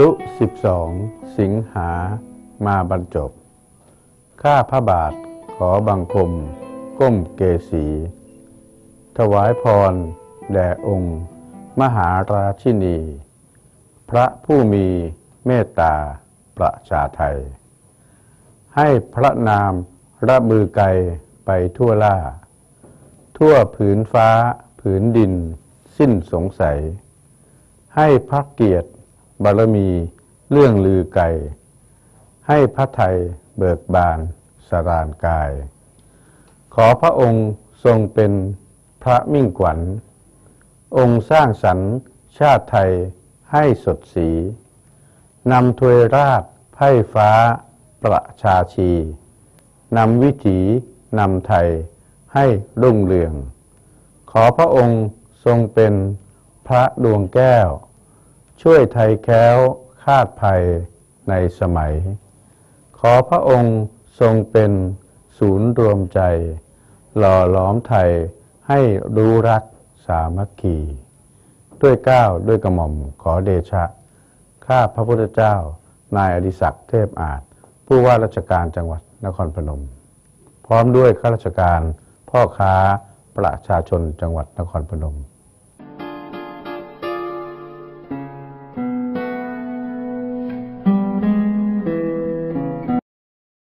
ลุสิบสองสิงหามาบรรจบ ข้าพระบาทขอบังคม ก้มเกสีถวายพร แด่องค์ มหาราชินี พระผู้มีเมตตาประชาไทย ให้พระนามระบือไกลไปทั่วล่า ทั่วผืนฟ้า ผืนดิน สิ้นสงสัย ให้พระเกียรติบารมีเรื่องลือไกลให้พระไทยเบิกบานสรานกาย ขอพระองค์ทรงเป็นพระมิ่งขวัญ องค์สร้างสรรค์ชาติไทยให้สดสี นำถวยราชไพ่ฟ้า ประชาชีนำวิถีนำไทยให้รุ่งเรือง ขอพระองค์ทรงเป็นพระดวงแก้ว ช่วยไทยแค้วคาดภัยในสมัย ขอพระองค์ทรงเป็นศูนย์รวมใจ หล่อหลอมไทยให้รู้รักสามัคคี ด้วยก้าวด้วยกระหม่อมขอเดชะ ข้าพระพุทธเจ้านายอดิศักดิ์เทพอาจ ผู้ว่าราชการจังหวัดนครพนม พร้อมด้วยข้าราชการพ่อค้าประชาชนจังหวัดนครพนม